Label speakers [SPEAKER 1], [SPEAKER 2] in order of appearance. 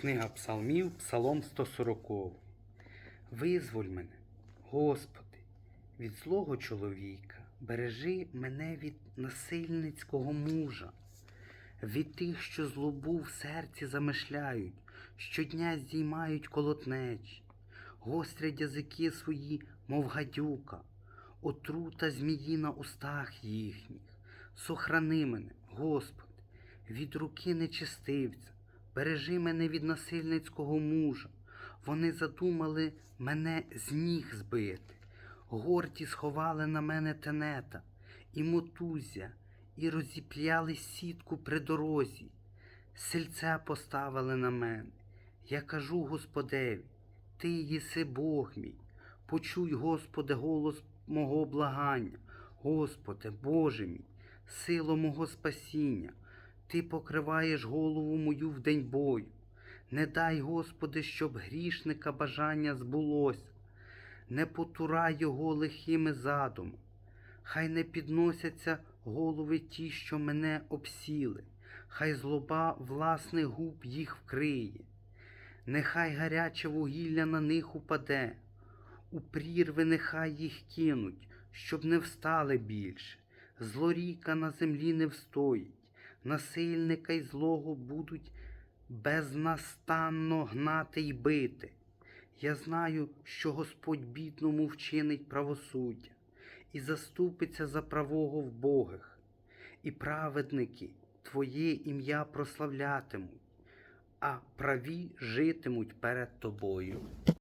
[SPEAKER 1] Книга Псалмів, Псалом 140. Визволь мене, Господи, від злого чоловіка, бережи мене від насильницького мужа, від тих, що злобу в серці замишляють, щодня здіймають колотнечі, гострять язики свої, мов гадюка, отрута змії на устах їхніх. Сохрани мене, Господи, від руки нечистивця, бережи мене від насильницького мужа. Вони задумали мене з ніг збити, горді сховали на мене тенета і мотузя, і розіп'яли сітку при дорозі, сельце поставили на мене. Я кажу Господеві, Ти єси Бог мій, почуй, Господи, голос мого благання, Господи, Боже мій, сило мого спасіння, Ти покриваєш голову мою в день бою. Не дай, Господи, щоб грішника бажання збулося, не потурай його лихими задумами. Хай не підносяться голови ті, що мене обсіли, хай злоба власних губ їх вкриє. Нехай гаряче вугілля на них упаде, у прірви нехай їх кинуть, щоб не встали більше. Злоріка на землі не встоїть, насильника й злого будуть безнастанно гнати й бити. Я знаю, що Господь бідному вчинить правосуддя і заступиться за правого в Богих, і праведники Твоє ім'я прославлятимуть, а праві житимуть перед тобою.